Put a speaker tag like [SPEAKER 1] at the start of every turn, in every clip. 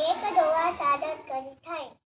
[SPEAKER 1] એક દોવા સાદર કરી થાય.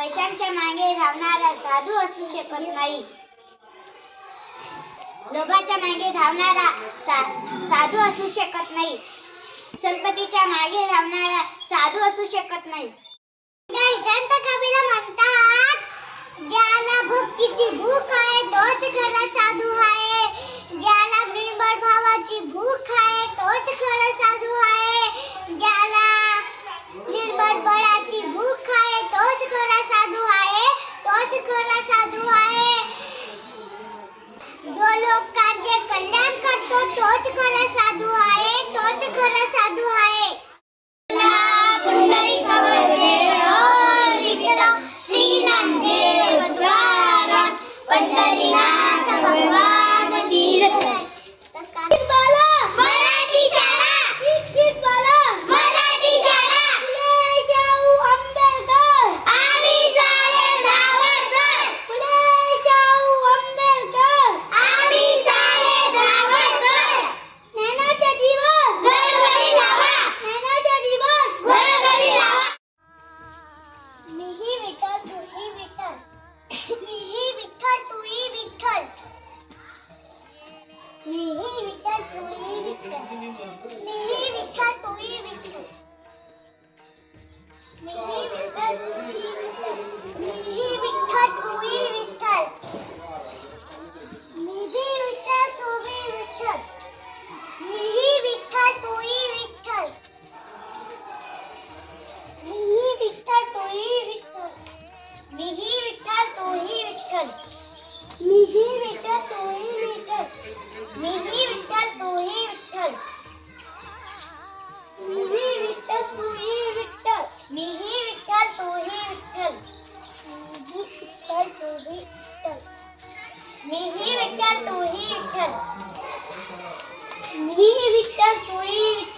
[SPEAKER 1] पैशांच्या मागे धावणारा साधू असू शकत नाही. लोभाच्या मागे धावणारा सा- साधू असू शकत नाही. संपत्तीच्या मागे धावणारा साधू असू शकत नाही. संत कबीर म्हणतात ज्याला भक्तीची भूक आहे तोच खरा साधू आहे. Pode coraçado विठ्ठल मीही विठ्ठल तूही विठ्ठल मीही विठ्ठल तूही विठ्ठल मीही विठ्ठल तूही विठ्ठल मीही विठ्ठल तूही विठ्ठल मीही विठ्ठल तूही विठ्ठल मीही विठ्ठल तूही विठ्ठल मीही विठ्ठल तूही विठ्ठल विठ्ठल